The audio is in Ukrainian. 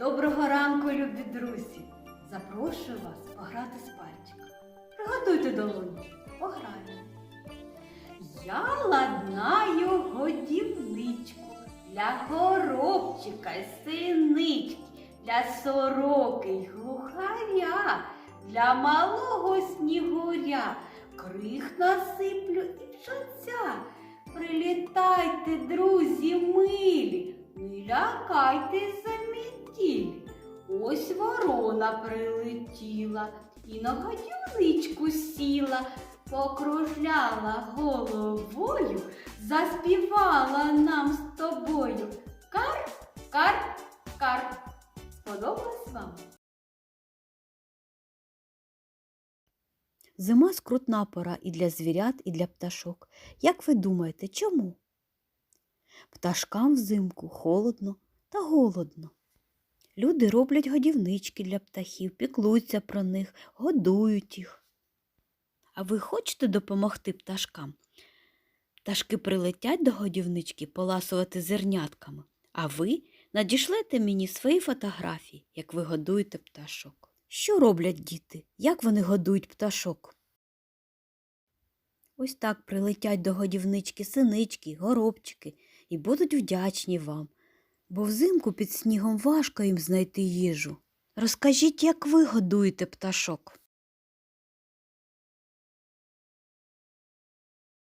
Доброго ранку, любі друзі! Запрошую вас пограти з пальчиком. Приготуйте долоньки, пограємо. Я ладнаю годівничку для горобчика й синички, для сороки й глухаря, для малого снігуря. Крих насиплю і пшонця. Прилітайте, друзі милі, не лякайтесь за. Ось ворона прилетіла і на годівничку сіла, покружляла головою, заспівала нам з тобою. Кар, кар, кар. Сподобалось вам? Зима скрутна пора і для звірят, і для пташок. Як ви думаєте, чому? Пташкам взимку холодно та голодно. Люди роблять годівнички для птахів, піклуються про них, годують їх. А ви хочете допомогти пташкам? Пташки прилетять до годівнички поласувати зернятками, а ви надішлете мені свої фотографії, як ви годуєте пташок. Що роблять діти? Як вони годують пташок? Ось так прилетять до годівнички синички, горобчики і будуть вдячні вам, бо взимку під снігом важко їм знайти їжу. Розкажіть, як ви годуєте пташок.